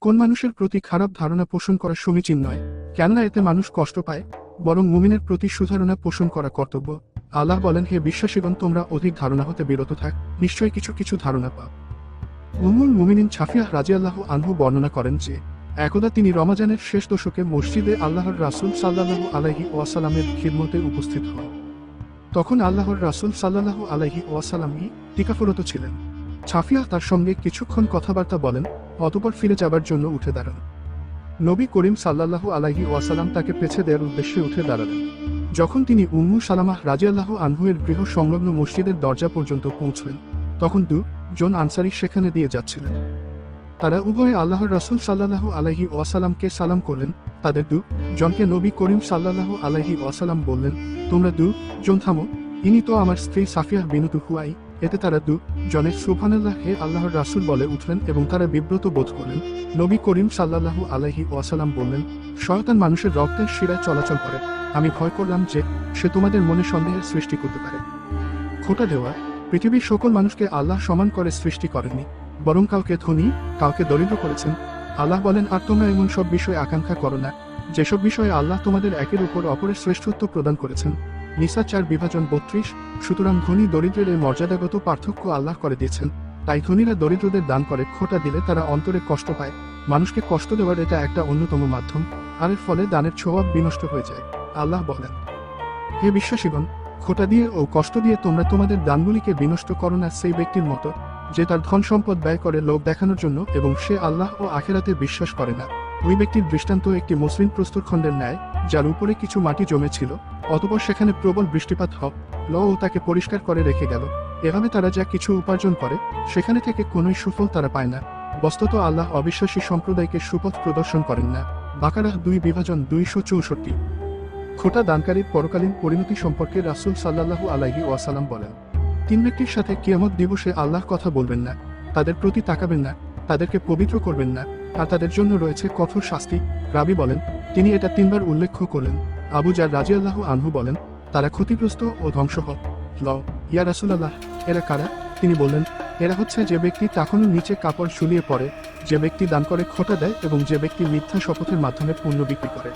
কোন মানুষের প্রতি খারাপ ধারণা পোষণ করা সমীচীন নয়? কেননা এতে মানুষ কষ্ট পায়, বরং মুমিনের প্রতি সুধারণা পোষণ করা কর্তব্য। আল্লাহ বলেন, হে বিশ্বাসীগণ, তোমরা অধিক ধারণা হতে বিরত থাক, নিশ্চয়ই কিছু কিছু ধারণা পাও। উমুল মুমিনিন ছাফিয়াহ রাজিয়াল্লাহ আনহু বর্ণনা করেন যে, একদা তিনি রমাজানের শেষ দশকে মসজিদে আল্লাহর রাসূল সাল্লাল্লাহু আলাইহি ওয়াসাল্লামের খিদমতে উপস্থিত হন। তখন আল্লাহর রাসূল সাল্লাল্লাহু আলাইহি ওয়াসাল্লামই টিকাফরত ছিলেন। ছাফিয়া তার সঙ্গে কিছুক্ষণ কথাবার্তা বলেন অতপর ফিরে যাবার জন্য উঠে দাঁড়ান। নবী করিম সাল্লাল্লাহু আলাইহি ওয়াসাল্লাম তাকে পেছে দেওয়ার উদ্দেশ্যে উঠে দাঁড়ালেন। যখন তিনি উম্মু সালামাহ রাজিয়াল্লাহু আনহুয়ের গৃহ সংলগ্ন মসজিদের দরজা পর্যন্ত পৌঁছলেন, তখন দু জন আনসারি সেখানে দিয়ে যাচ্ছিলেন। তারা উভয়ে আল্লাহর রাসূল সাল্লাল্লাহু আলাইহি ওয়াসাল্লামকে সালাম করলেন। তাদের দু জনকে নবী করিম সাল্লাল্লাহু আলাইহি ওয়াসাল্লাম বললেন, তোমরা দু জন থামো। ইনি তো আমার স্ত্রী সাফিয়া বিনুতু হুয়াই এতে তারা দু জনের সুবহানাল্লাহ আল্লাহর রাসূল বলে উঠলেন এবং তারা বিব্রত বোধ করলেন। নবী করিম সাল্লাল্লাহু আলাইহি ওয়াসাল্লাম বললেন, শয়তান মানুষের রক্তের শিরায় চলাচল করে। আমি ভয় করলাম যে সে তোমাদের মনে সন্দেহের সৃষ্টি করতে পারে। খোটা দেওয়া, পৃথিবীর সকল মানুষকে আল্লাহ সমান করে সৃষ্টি করেননি, বরং কাউকে ধনী, কাউকে দরিদ্র করেছেন। আল্লাহ বলেন, আর তোমরা এমন সব বিষয়ে আকাঙ্ক্ষা করো না। যেসব বিষয়ে আল্লাহ তোমাদের একের উপর অপরের শ্রেষ্ঠত্ব প্রদান করেছেন নিসা চার বিভাজন বত্রিশ, সুতরাং ধনী দরিদ্রের এই মর্যাদাগত পার্থক্য আল্লাহ করে দিয়েছেন। তাই ধনীরা দরিদ্রদের দান করে, খোটা দিলে তারা অন্তরে কষ্ট পায়। মানুষকে কষ্ট দেওয়ার এটা একটা অন্যতম মাধ্যম, আর এর ফলে দানের স্বভাব বিনষ্ট হয়ে যায়, আল্লাহ বলেন। হে বিশ্বাসীগণ, খোটা দিয়ে ও কষ্ট দিয়ে তোমরা তোমাদের দানগুলিকে বিনষ্ট করো না সেই ব্যক্তির মতো, যে তার ধন সম্পদ ব্যয় করে লোক দেখানোর জন্য এবং সে আল্লাহ ও আখেরাতে বিশ্বাস করে না। ওই ব্যক্তির দৃষ্টান্ত একটি মসৃণ প্রস্তরখণ্ডের ন্যায় যার উপরে কিছু মাটি জমেছিল অতপর সেখানে প্রবল বৃষ্টিপাত হক ল ও তাকে পরিষ্কার করে রেখে গেল। এভাবে তারা যা কিছু উপার্জন করে, সেখানে থেকে কোনোই সুফল তারা পায় না। বস্তুত আল্লাহ অবিশ্বাসী সম্প্রদায়কে সুপথ প্রদর্শন করেন না। বাকারাহ দুই বিভাজন দুইশো চৌষট্টি। খোটা দানকারীর পরকালীন পরিণতি সম্পর্কে রাসূল সাল্লাল্লাহু আলাইহি ওয়াসাল্লাম বলেন, তিন ব্যক্তির সাথে কিয়ামত দিবসে আল্লাহ কথা বলবেন না। তাদের প্রতি তাকাবেন না। তাদেরকে পবিত্র করবেন না। আর তাদের জন্য রয়েছে কঠোর শাস্তি। রাবি বলেন, তিনি এটা তিনবার উল্লেখ করলেন। আবু জার রাজি আল্লাহ আনহু বলেন, তারা ক্ষতিগ্রস্ত ও ধ্বংস হোক ল, ইয়া রাসুলাল্লাহ, এরা কারা? তিনি বললেন, এরা হচ্ছে যে ব্যক্তি তাকনুর নিচে কাপড় ঝুলিয়ে পড়ে, যে ব্যক্তি দান করে খোটা দেয় এবং যে ব্যক্তি মিথ্যা শপথের মাধ্যমে পণ্য বিক্রি করে।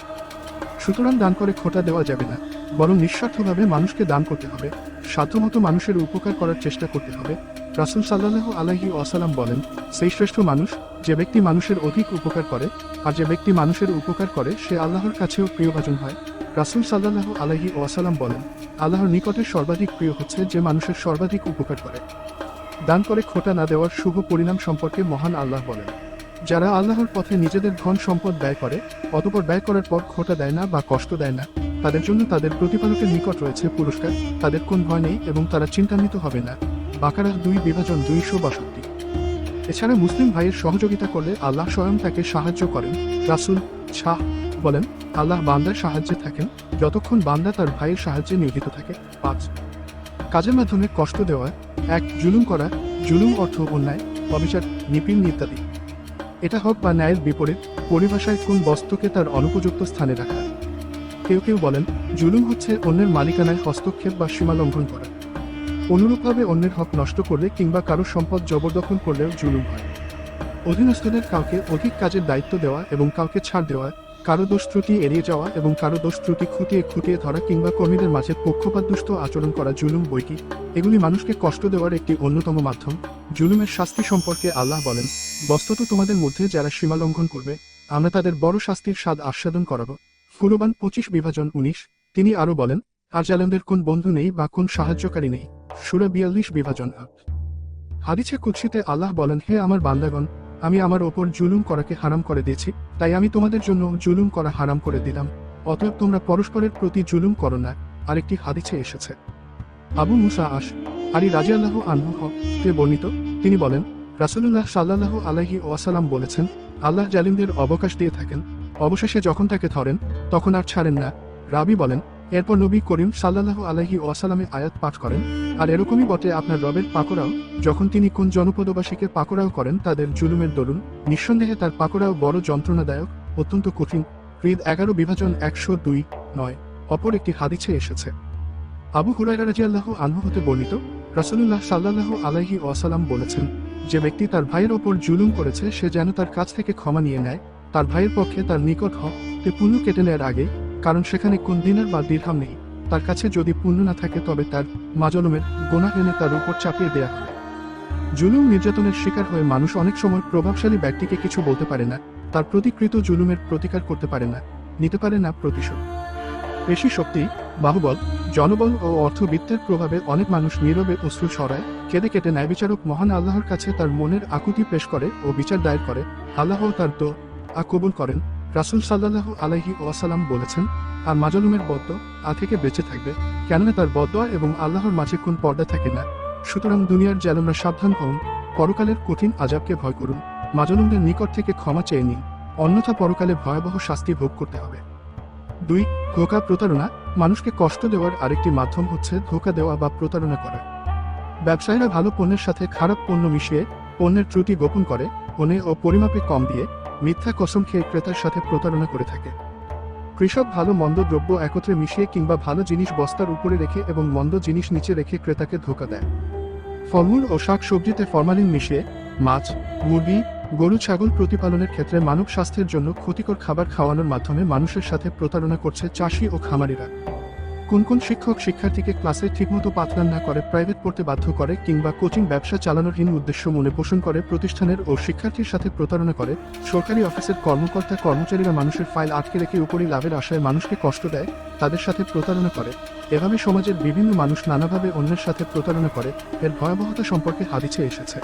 সুতরাং দান করে খোটা দেওয়া যাবে না, বরং নিঃস্বার্থভাবে মানুষকে দান করতে হবে, সাধ্যমতো মানুষের উপকার করার চেষ্টা করতে হবে। রাসুল সাল্লাহ আলাহি ওয়াসালাম বলেন, সেই শ্রেষ্ঠ মানুষ যে ব্যক্তি মানুষের অধিক উপকার করে আর যে ব্যক্তি মানুষের উপকার করে, সে আল্লাহর কাছেও প্রিয়ভাজন হয়। রাসুল সাল্লাহ আলাহি ওয়াসালাম বলেন, আল্লাহর নিকটে সর্বাধিক প্রিয় হচ্ছে যে মানুষের সর্বাধিক উপকার করে। দান করে খোটা না দেওয়ার শুভ পরিণাম সম্পর্কে মহান আল্লাহ বলেন, যারা আল্লাহর পথে নিজেদের ধন সম্পদ ব্যয় করে, অতপর ব্যয় করার পর খোটা দেয় না বা কষ্ট দেয় না, তাদের জন্য তাদের প্রতিপালকের নিকট রয়েছে পুরস্কার, তাদের কোন ভয় নেই এবং তারা চিন্তান্বিত হবে না। বাকারা দুই বিভাজন দুইশো বাষট্টি। এছাড়া মুসলিম ভাইয়ের সহযোগিতা করলে আল্লাহ স্বয়ং তাকে সাহায্য করেন। রাসুল শাহ বলেন, আল্লাহ বান্দার সাহায্যে থাকেন, যতক্ষণ বান্দা তার ভাইয়ের সাহায্যে নিয়োজিত থাকে। পাঁচ, কাজের মাধ্যমে কষ্ট দেওয়া, এক, জুলুম করা, জুলুম অর্থ অন্যায়, অবিচার, নিপীড়ন ইত্যাদি। এটা হোক বা ন্যায়ের বিপরীত, পরিভাষায় কোন বস্তুকে তার অনুপযুক্ত স্থানে রাখা। কেউ কেউ বলেন, জুলুম হচ্ছে অন্যের মালিকানায় হস্তক্ষেপ বা সীমা লঙ্ঘন করা। অনুরূপভাবে অন্যের হক নষ্ট করলে কিংবা কারও সম্পদ জবরদখল করলেও জুলুম হয়। অধীনস্থদের কাউকে অধিক কাজের দায়িত্ব দেওয়া এবং কাউকে ছাড় দেওয়া, কারও দোষ ত্রুটি এড়িয়ে যাওয়া এবং কারও দোষ ত্রুটি খুঁটিয়ে খুঁটিয়ে ধরা কিংবা কর্মীদের মাঝে পক্ষপাতদুষ্ট আচরণ করা জুলুম বইকি এগুলি মানুষকে কষ্ট দেওয়ার একটি অন্যতম মাধ্যম। জুলুমের শাস্তি সম্পর্কে আল্লাহ বলেন, বস্তুত তোমাদের মধ্যে যারা সীমা লঙ্ঘন করবে, আমরা তাদের বড় শাস্তির স্বাদ আস্বাদন করাবো। ফুরবান পঁচিশ বিভাজন উনিশ, তিনি আরও বলেন আর জালেমদের কোন বন্ধু নেই বা কোন সাহায্যকারী নেই। সুরা বিয়াল্লিশ বিভাজন। আট হাদিছে কুৎসিতে আল্লাহ বলেন, হে আমার বান্দাগণ, আমি আমার ওপর জুলুম করাকে হারাম করে দিয়েছি, তাই আমি তোমাদের জন্য জুলুম করা হারাম করে দিলাম। অতএব তোমরা পরস্পরের প্রতি জুলুম করো না। আরেকটি হাদিছে এসেছে। আবু মুসা আস আলী রাজি আল্লাহ আনহু তে বর্ণিত, তিনি বলেন রাসুল্লাহ সাল্লাহ আলাহি ওয়াসালাম বলেছেন, আল্লাহ জালিমদের অবকাশ দিয়ে থাকেন, অবশেষে যখন তাকে ধরেন, তখন আর ছাড়েন না। রাবি বলেন এরপর নবী করিম সাল্লাহ আলাহি ওয়াসালামে আয়াত পাঠ করেন, আর এরকমই বটে আপনার রবের পাকড়াও। যখন তিনি কোন জনপদবাসীকে পাকড়াও করেন, তাদের জুলুমের দরুন, নিঃসন্দেহে তার পাকোরাও বড় যন্ত্রণাদায়ক, অত্যন্ত কঠিন। হৃদ এগারো বিভাজন একশো দুই নয়। অপর একটি হাদিছে এসেছে। আবু হুরাইরা রাজি আল্লাহ আনহু হতে বর্ণিত, রাসুলুল্লাহ সাল্লাহ আলাহি ওয়াসালাম বলেছেন, যে ব্যক্তি তার ভাইয়ের ওপর জুলুম করেছে, সে যেন তার কাছ থেকে ক্ষমা নিয়ে নেয়, তার ভাইয়ের পক্ষে তার নিকট হক তে পুণ্য কেটে নেয়ার আগে কারণ সেখানে কোন দিনের বা দীর্ঘাম নেই। তার কাছে যদি পুণ্য না থাকে, তবে তার মাজলমের গোনা এনে তার উপর চাপিয়ে দেয়া হয়। জুলুম নির্যাতনের শিকার হয়ে মানুষ অনেক সময় প্রভাবশালী ব্যক্তিকে কিছু বলতে পারে না, তার প্রতিকৃত জুলুমের প্রতিকার করতে পারে না, নিতে পারে না প্রতিশোধ। পেশি শক্তি, বাহুবল, জনবল ও অর্থবিত্তের প্রভাবে অনেক মানুষ নীরবে অশ্রু ছড়ায়, কেঁদে কেটে ন্যায় বিচারক মহান আল্লাহর কাছে তার মনের আকুতি পেশ করে ও বিচার দায়ের করে। আল্লাহ তার তো আ কবুল করেন। রাসুল সাল্লাহ আলাইহি ওয়াসালাম বলেছেন আর মাজলুমের বদ্দ আ থেকে বেঁচে থাকবে, কেননা তার বদয়া এবং আল্লাহর মাঝে কোন পর্দা থাকে না। সুতরাং দুনিয়ার জালুমরা সাবধান হন, পরকালের কঠিন আজাবকে ভয় করুন। মাজলুমদের নিকট থেকে ক্ষমা চেয়ে নিন, অন্যথা পরকালে ভয়াবহ শাস্তি ভোগ করতে হবে। দুই, ধোকা প্রতারণা। মানুষকে কষ্ট দেওয়ার আরেকটি মাধ্যম হচ্ছে ধোকা দেওয়া বা প্রতারণা করা। ব্যবসায়ীরা ভালো পণ্যের সাথে খারাপ পণ্য মিশিয়ে পণ্যের ত্রুটি গোপন করে, পণ্যে ও পরিমাপে কম দিয়ে মিথ্যা কসম খেয়ে ক্রেতার সাথে প্রতারণা করে থাকে। কৃষক ভালো মন্দ দ্রব্য একত্রে মিশিয়ে কিংবা ভালো জিনিস বস্তার উপরে রেখে এবং মন্দ জিনিস নিচে রেখে ক্রেতাকে ধোকা দেয়। ফলমূল ও শাক সবজিতে ফরমালিন মিশিয়ে মাছ, মুরগি, গরু, ছাগল প্রতিপালনের ক্ষেত্রে মানব স্বাস্থ্যের জন্য ক্ষতিকর খাবার খাওয়ানোর মাধ্যমে মানুষের সাথে প্রতারণা করছে চাষি ও খামারিরা। কোন কোন শিক্ষক শিক্ষার্থীকে ক্লাসে ঠিকমতো পাঠদান না করে প্রাইভেট পড়তে বাধ্য করে কিংবা কোচিং ব্যবসা চালানোর হীন উদ্দেশ্য মনে পোষণ করে প্রতিষ্ঠানের ও শিক্ষার্থীর সাথে প্রতারণা করে, সরকারি অফিসের কর্মকর্তা কর্মচারীরা মানুষের ফাইল আটকে রেখে উপরই লাভের আশায় মানুষকে কষ্ট দেয়, তাদের সাথে প্রতারণা করে। এভাবে সমাজের বিভিন্ন মানুষ নানাভাবে অন্যের সাথে প্রতারণা করে, এর ভয়াবহতা সম্পর্কে হাদিছে এসেছে।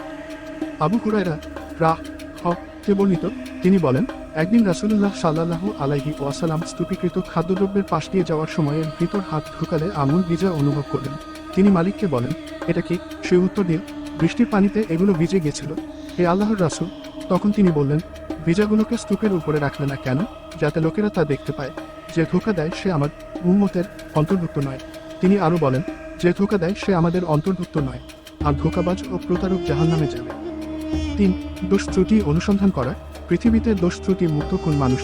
আবু হুরায়রা রাহ হতে বর্ণিত, তিনি বলেন একদিন রাসুলুল্লাহ সাল্লাহ আলাইহি ওয়াসালাম স্তূপীকৃত খাদ্যদ্রব্যের পাশ দিয়ে যাওয়ার সময় ভিতর হাত ঢুকালে আমুল ভিজা অনুভব করলেন। তিনি মালিককে বলেন, এটা কি সে উত্তর দিন? বৃষ্টির পানিতে এগুলো ভিজে গেছিল হে আল্লাহর রাসুল। তখন তিনি বললেন, ভিজাগুলোকে স্তূপের উপরে রাখলে না কেন? যাতে লোকেরা তা দেখতে পায়। যে ধোকা দেয় সে আমার উম্মতের অন্তর্ভুক্ত নয়। তিনি আরও বলেন, যে ধোকা দেয় সে আমাদের অন্তর্ভুক্ত নয়, আর ধোকাবাজ ও প্রতারক জাহান্নামে যাবে। তিন দোষ অনুসন্ধান করা। পৃথিবীতে দোষ ত্রুটি মুক্ত কোন মানুষ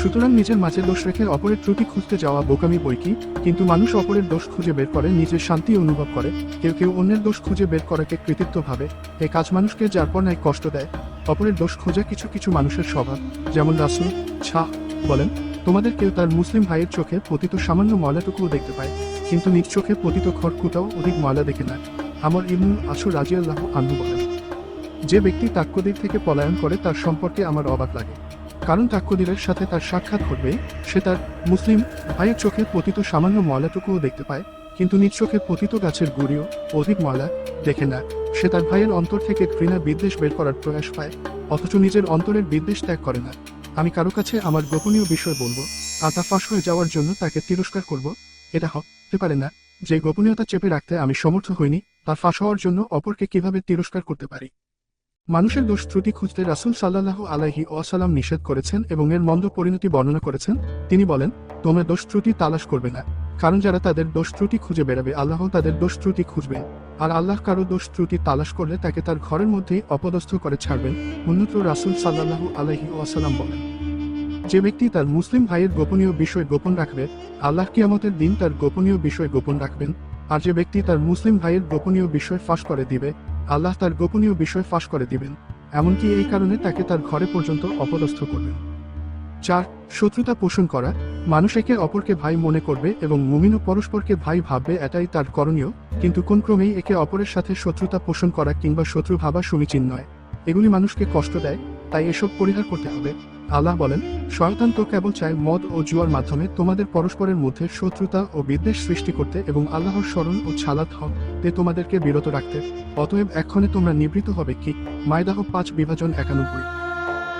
সুতরাং নিজের মাঝে দোষ রেখে অপরের ত্রুটি খুঁজতে যাওয়া বোকামি বইকি কিন্তু মানুষ অপরের দোষ খুঁজে বের করে, নিজের শান্তি অনুভব করে। কেউ কেউ অন্যের দোষ খুঁজে বের করাকে কৃতিত্ব ভাবে। এ কাজ মানুষকে যার পর নাই কষ্ট দেয়। অপরের দোষ খোঁজা কিছু কিছু মানুষের স্বভাব। যেমন রাসুল ছা বলেন, তোমাদের কেউ তার মুসলিম ভাইয়ের চোখে পতিত সামান্য ময়লাটুকুও দেখতে পায়, কিন্তু নিজ চোখে পতিত খড়কুটাও অধিক ময়লা দেখে না। আমার ইবনুল আসু রাজিয়াল্লাহ আনহু বলেন। যে ব্যক্তি তাক্কদির থেকে পলায়ন করে তার সম্পর্কে আমার অবাক লাগে। কারণ তাক্কদিরের সাথে তার সাক্ষাৎ ঘটবে, সে তার মুসলিম ভাইয়ের চোখে পতিত সামান্য ময়লাটুকুও দেখতে পায়, কিন্তু নিজ চোখে পতিত গাছের গুড়িও অধিক ময়লা দেখে না। সে তার ভাইয়ের অন্তর থেকে ঘৃণা বিদ্বেষ বের করার প্রয়াস পায়, অথচ নিজের অন্তরের বিদ্বেষ ত্যাগ করে না। আমি কারও কাছে আমার গোপনীয় বিষয় বলব, আর তা ফাঁস হয়ে যাওয়ার জন্য তাকে তিরস্কার করব, এটা হতে পারে না। যে গোপনীয়তা চেপে রাখতে আমি সমর্থ হইনি তার ফাঁস হওয়ার জন্য অপরকে কীভাবে তিরস্কার করতে পারি? মানুষের দোষ ত্রুটি খুঁজতে রাসুল সাল্লাহ আলাইহি ওয়াসালাম নিষেধ করেছেন এবং এর মন্দ পরিণতি বর্ণনা করেছেন। তিনি বলেন, তোমরা দোষ ত্রুটি তালাশ করবে না, কারণ যারা তাদের দোষ ত্রুটি খুঁজে বেড়াবে, আল্লাহ তাদের দোষ ত্রুটি খুঁজবেন। আর আল্লাহ কারও দোষ ত্রুটি তালাশ করলে তাকে তার ঘরের মধ্যেই অপদস্থ করে ছাড়বেন। উন্নত রাসুল সাল্লাহ আলাইহি ওয়াসালাম বলেন, যে ব্যক্তি তার মুসলিম ভাইয়ের গোপনীয় বিষয় গোপন রাখবে, আল্লাহ কিয়ামতের দিন তার গোপনীয় বিষয় গোপন রাখবেন। আর যে ব্যক্তি তার মুসলিম ভাইয়ের গোপনীয় বিষয় ফাঁস করে দিবে আল্লাহ তার গোপনীয় বিষয় ফাঁস করে দিবেন, এমনকি এই কারণে তাকে তার ঘরে পর্যন্ত অপদস্থ করবেন। চার, শত্রুতা পোষণ করা, মানুষ একে অপরকে ভাই মনে করবে এবং মুমিন ও পরস্পরকে ভাই ভাববে এটাই তার করণীয়, কিন্তু কোন ক্রমেই একে অপরের সাথে শত্রুতা পোষণ করা কিংবা শত্রু ভাবা সমীচীন নয়। এগুলি মানুষকে কষ্ট দেয়, তাই এসব পরিহার করতে হবে। আল্লাহ বলেন, শয়তান তো কেবল চায় মদ ও জুয়ার মাধ্যমে তোমাদের পরস্পরের মধ্যে শত্রুতা ও বিদ্বেষ সৃষ্টি করতে এবং আল্লাহর স্মরণ ও ছালাত হক তে তোমাদেরকে বিরত রাখতে। অতএব এক্ষণে তোমরা নিবৃত হবে কি? মায়দাহ পাঁচ বিভাজন একানব্বই।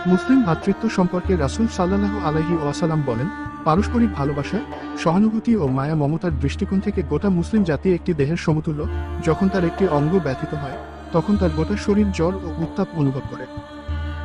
মুসলিম ভ্রাতৃত্ব সম্পর্কে রাসুল সাল্লাহ আলহি ওয়াসালাম বলেন, পারস্পরিক ভালোবাসা, সহানুভূতি ও মায়া মমতার দৃষ্টিকোণ থেকে গোটা মুসলিম জাতি একটি দেহের সমতুল্য। যখন তার একটি অঙ্গ ব্যথিত হয়, তখন তার গোটা শরীর জ্বর ও উত্তাপ অনুভব করে।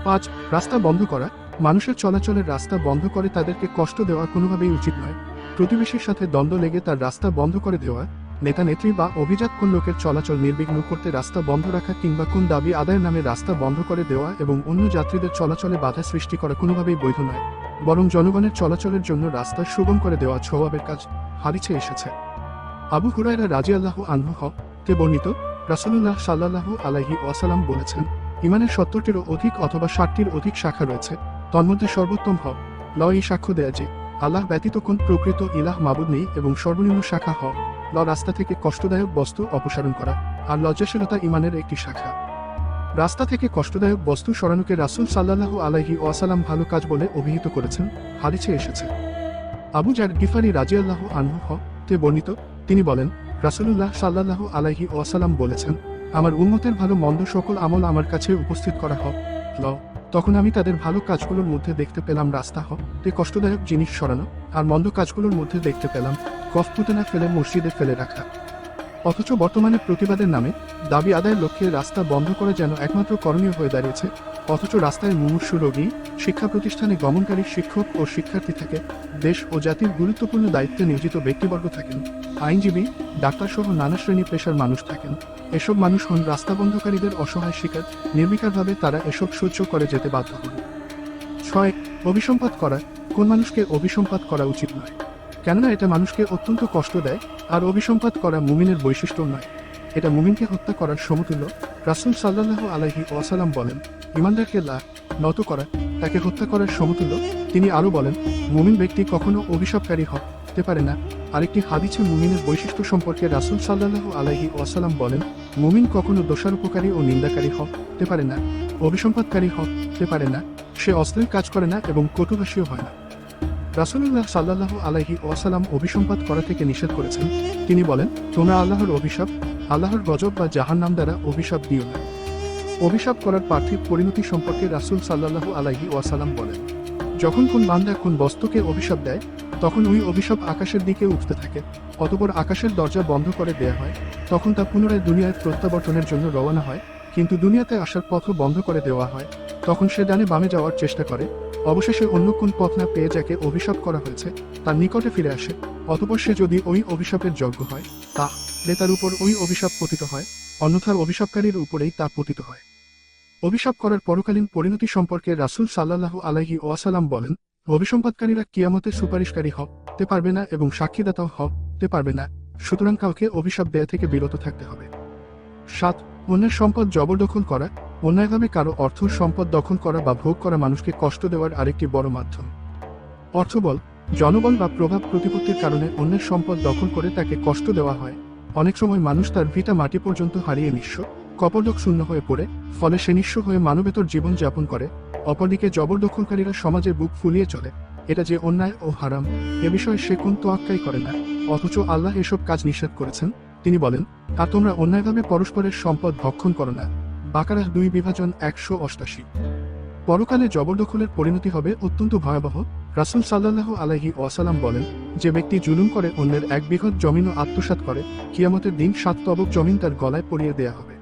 পাঁচ, রাস্তা বন্ধ করা। মানুষের চলাচলের রাস্তা বন্ধ করে তাদেরকে কষ্ট দেওয়া কোনোভাবেই উচিত নয়। প্রতিবেশীর সাথে দ্বন্দ্ব লেগে তার রাস্তা বন্ধ করে দেওয়া নেতা নেত্রী বা অভিজাত কোন লোকের চলাচল নির্বিঘ্ন করতে রাস্তা বন্ধ রাখা কিংবা কোন দাবি আদায়ের নামে রাস্তা বন্ধ করে দেওয়া এবং অন্য যাত্রীদের চলাচলে বাধা সৃষ্টি করা কোনোভাবেই বৈধ নয়, বরং জনগণের চলাচলের জন্য রাস্তা সুগম করে দেওয়া ছোয়াবের কাজ হারিছে এসেছে। আবু হুরায়রা রাজি আল্লাহ আনহু তে বর্ণিত, রাসূলুল্লাহ সাল্লাল্লাহু আলাইহি ওয়াসাল্লাম বলেছেন, ইমানের সত্তরটিরও অধিক অথবা ষাটটির অধিক শাখা রয়েছে, তন্মধ্যে সর্বোত্তম হ ল এই সাক্ষ্য দেয়া যে, আল্লাহ ব্যতীত কোন প্রকৃত ইলাহ মাবুদ নেই এবং সর্বনিম্ন শাখা হ। ল রাস্তা থেকে কষ্টদায়ক বস্তু অপসারণ করা আর লজ্জাশীলতা ইমানের একটি শাখা। রাস্তা থেকে কষ্টদায়ক বস্তু সরানোকে রাসূল সাল্লাল্লাহু আলাইহি ওয়াসাল্লাম ভালো কাজ বলে অভিহিত করেছেন হারিছে এসেছে। আবু জার গিফারি রাজিয়াল্লাহ আনহু হ তে বর্ণিত, তিনি বলেন, রাসূলুল্লাহ সাল্লাল্লাহু আলাইহি ওয়াসাল্লাম বলেছেন, আমার উন্মতের ভালো মন্দ সকল আমল আমার কাছে উপস্থিত করা হোক। ল, তখন আমি তাদের ভালো কাজগুলোর মধ্যে দেখতে পেলাম রাস্তা হোক তে কষ্টদায়ক জিনিস সরানো আর মন্দ কাজগুলোর মধ্যে দেখতে পেলাম। কফ পুতনা ফেলে মসজিদে ফেলে রাখা। অথচ বর্তমানে প্রতিবাদের নামে দাবি আদায়ের লক্ষ্যে রাস্তা বন্ধ করা যেন একমাত্র করণীয় হয়ে দাঁড়িয়েছে, অথচ রাস্তায় মুমূর্ষু রোগী, শিক্ষা প্রতিষ্ঠানে গমনকারী শিক্ষক ও শিক্ষার্থী থাকে দেশ ও জাতির গুরুত্বপূর্ণ দায়িত্বে নিয়োজিত ব্যক্তিবর্গ থাকেন। আইনজীবী, ডাক্তারসহ নানা শ্রেণি পেশার মানুষ থাকেন। এসব মানুষ হন রাস্তা বন্ধকারীদের অসহায় শিকার। নির্বিকারভাবে তারা এসব সহ্য করে যেতে বাধ্য হন। ছয়, অভিসম্পাত করা। কোন মানুষকে অভিসম্পাত করা উচিত নয়। কেননা এটা মানুষকে অত্যন্ত কষ্ট দেয় আর অভিসম্পাত করা মুমিনের বৈশিষ্ট্য নয়। এটা মুমিনকে হত্যা করার সমতুল্য। রাসুল সাল্লাহ আলাইহি ওয়াসালাম বলেন, ইমানদারকে লা, নত করা, তাকে হত্যা করার সমতুল্য। তিনি আরও বলেন, মুমিন ব্যক্তি কখনো অভিশাপকারী হতে পারে না। আরেকটি হাদিসে মুমিনের বৈশিষ্ট্য সম্পর্কে রাসুল সাল্লাহ আলাইহি ওয়াসালাম বলেন, মুমিন কখনো দোষারোপকারী ও নিন্দাকারী হতে পারে না অভিসম্পাদকারী হতে পারে না। সে অশ্লীল কাজ করে না এবং কটুভাষীও হয় না। রাসুলুল্লাহ সাল্লাহ আলাইহি ওয়াসালাম অভিসম্পাদ করা থেকে নিষেধ করেছেন। তিনি বলেন, তোমরা আল্লাহর অভিশাপ, আল্লাহর গজব বা জাহান নাম দ্বারা অভিশাপ দিও না। অভিশাপ করার পার্থিব পরিণতি সম্পর্কে রাসুল সাল্লাহ আলাইহি ওয়াসালাম বলেন, যখন কোন বান্দা কোন বস্তুকে অভিশাপ দেয়, তখন ওই অভিশাপ আকাশের দিকে উঠতে থাকে, অতপর আকাশের দরজা বন্ধ করে দেয়া হয়, তখন তা পুনরায় দুনিয়ায় প্রত্যাবর্তনের জন্য রওনা হয়, কিন্তু দুনিয়াতে আসার পথও বন্ধ করে দেওয়া হয়, তখন সে ডানে বামে যাওয়ার চেষ্টা করে অবশেষে অন্য কোন পথ না পেয়ে যাকে অভিশাপ করা হয়েছে, তার নিকটে ফিরে আসে। অতপর সে যদি ওই অভিশাপের যোগ্য হয়, তাহলে তার উপর ওই অভিশাপ পতিত হয় অন্যথার অভিশাপকারীর উপরেই তা পতিত হয়। অভিশাপ করার পরকালীন পরিণতি সম্পর্কে রাসূল সাল্লাল্লাহু আলাইহি ওয়াসাল্লাম বলেন, অভিসম্পাদকারীরা কিয়ামতে সুপারিশকারী হতে পারবে না এবং সাক্ষীদাতাও হতে পারবে না। সুতরাং কাউকে অভিশাপ দেয়া থেকে বিরত থাকতে হবে। সাত, অন্যের সম্পদ জবরদখল করা অন্যায়ভাবে কারও অর্থ সম্পদ দখল করা বা ভোগ করা মানুষকে কষ্ট দেওয়ার আরেকটি বড় মাধ্যম। অর্থবল জনবল বা প্রভাব প্রতিপত্তির কারণে অন্যের সম্পদ দখল করে তাকে কষ্ট দেওয়া হয়। অনেক সময় মানুষ তার ভিটা মাটি পর্যন্ত হারিয়ে নিঃস্ব কপর্দক শূন্য হয়ে পড়ে, ফলে সে নিঃস্ব হয়ে মানবেতর জীবন যাপন করে, অপরদিকে জবরদখলকারীরা সমাজে বুক ফুলিয়ে চলে। এটা যে অন্যায় ও হারাম, এ বিষয়ে সে কোন তোয়াক্কাই করে না। অথচ আল্লাহ এসব কাজ নিষেধ করেছেন। তিনি বলেন, আর তোমরা অন্যায়ভাবে পরস্পরের সম্পদ ভক্ষণ করো না। বাকারা দুই বিভাজন একশো অষ্টাশি। পরকালে জবরদখলের পরিণতি হবে অত্যন্ত ভয়াবহ। রাসুল সাল্লাহ আলাইহি ওয়াসালাম বলেন, যে ব্যক্তি জুলুম করে অন্যের এক বৃহৎ জমিনও আত্মসাৎ করে, কিয়ামতের দিন সাত তবক জমিন তার গলায় পরিয়ে দেয়া হবে।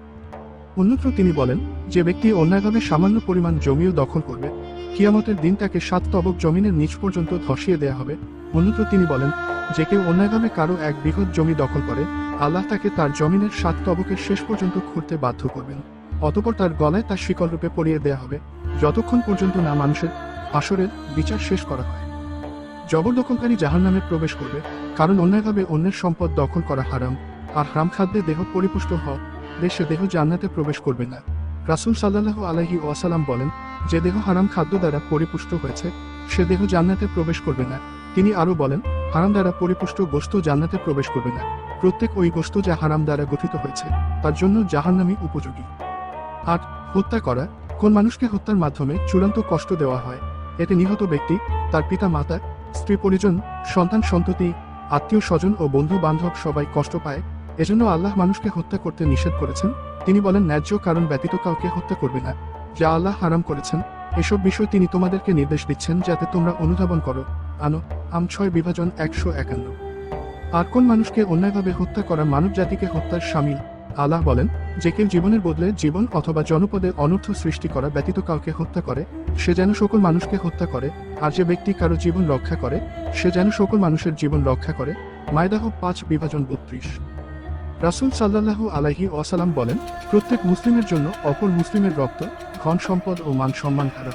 অন্যত্র তিনি বলেন, যে ব্যক্তি অন্যায়ভাবে সামান্য পরিমাণ জমিও দখল করবে, কিয়ামতের দিন তাকে সাত তবক জমিনের নিচ পর্যন্ত ধসিয়ে দেয়া হবে। অন্যত্র তিনি বলেন, যে কেউ অন্যায়ভাবে কারও এক বৃহৎ জমি দখল করে, আল্লাহ তাকে তার জমিনের সাত তবকের শেষ পর্যন্ত খুঁড়তে বাধ্য করবেন। অতপর তার গলায় তার শিকল রূপে পরিয়ে দেয়া হবে। যতক্ষণ পর্যন্ত না মানুষের আসরের বিচার শেষ করা হয়। জবরদখলকারী জাহান নামে প্রবেশ করবে, কারণ অন্যায়ভাবে অন্যের সম্পদ দখল করা হারাম, আর হারাম খাদ্যে দেহ পরিপুষ্ট হওয়া দেশে দেহ জান্নাতে প্রবেশ করবে না। রাসুল সাল্লাহ আলাহি ওয়াসালাম বলেন, যে দেহ হারাম খাদ্য দ্বারা পরিপুষ্ট হয়েছে, সে দেহ জান্নাতে প্রবেশ করবে না। তিনি আরও বলেন, হারাম দ্বারা পরিপুষ্ট গোস্ত জান্নাতে প্রবেশ করবে না। প্রত্যেক ওই গোস্ত যা হারাম দ্বারা গঠিত হয়েছে, তার জন্য জাহান্নামী উপযোগী। আট হত্যা করা, কোন মানুষকে হত্যার মাধ্যমে চূড়ান্ত কষ্ট দেওয়া হয়, এতে নিহত ব্যক্তি, তার পিতা মাতা, স্ত্রী পরিজন, সন্তান সন্ততি, আত্মীয় স্বজন ও বন্ধু বান্ধব সবাই কষ্ট পায়, এজন্য আল্লাহ মানুষকে হত্যা করতে নিষেধ করেছেন। তিনি বলেন, ন্যায্য কারণ ব্যতীত কাউকে হত্যা করবে না। যা আল্লাহ হারাম করেছেন, এসব বিষয় তিনি তোমাদেরকে নির্দেশ দিচ্ছেন যাতে তোমরা অনুধাবন করো। আনো, আম ছয় বিভাজন একশো একান্ন। আর কোন মানুষকে অন্যায়ভাবে হত্যা করা মানব জাতিকে হত্যার সামিল? আল্লাহ বলেন, যে কেউ জীবনের বদলে জীবন অথবা জনপদে অনর্থ সৃষ্টি করা ব্যতীত কাউকে হত্যা করে, সে যেন সকল মানুষকে হত্যা করে, আর যে ব্যক্তি কারও জীবন রক্ষা করে, সে যেন সকল মানুষের জীবন রক্ষা করে। মায়দাহ পাঁচ, বিভাজন বত্রিশ। রাসুল সাল্লাল্লাহু আলাইহি ওয়াসালাম বলেন, প্রত্যেক মুসলিমের জন্য অপর মুসলিমের রক্ত ধন সম্পদ ও মান সম্মান হারাম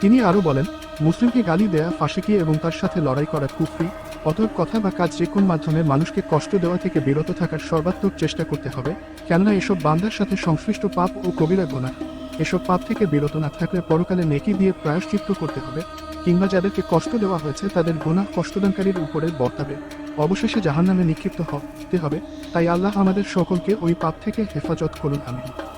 তিনি আরও বলেন মুসলিমকে গালি দেয়া ফাঁসিকি এবং তার সাথে লড়াই করা কুফরি, অতএব কথা বা কাজ যে কোন মাধ্যমে মানুষকে কষ্ট দেওয়া থেকে বিরত থাকার সর্বাত্মক চেষ্টা করতে হবে। কেননা এসব বান্দার সাথে সংশ্লিষ্ট পাপ ও কবিরা গোনা এসব পাপ থেকে বিরত না থাকলে পরকালে নেকি দিয়ে প্রায়শ্চিত্ত করতে হবে। কিংবা যাদেরকে কষ্ট দেওয়া হয়েছে, তাদের গোনা কষ্টদানকারীর উপরে বর্তাবে। অবশেষে জাহান্নামে নিক্ষিপ্ত হতে হবে। তাই আল্লাহ আমাদের সকলকে ওই পাপ থেকে হেফাজত করুন, আমিন।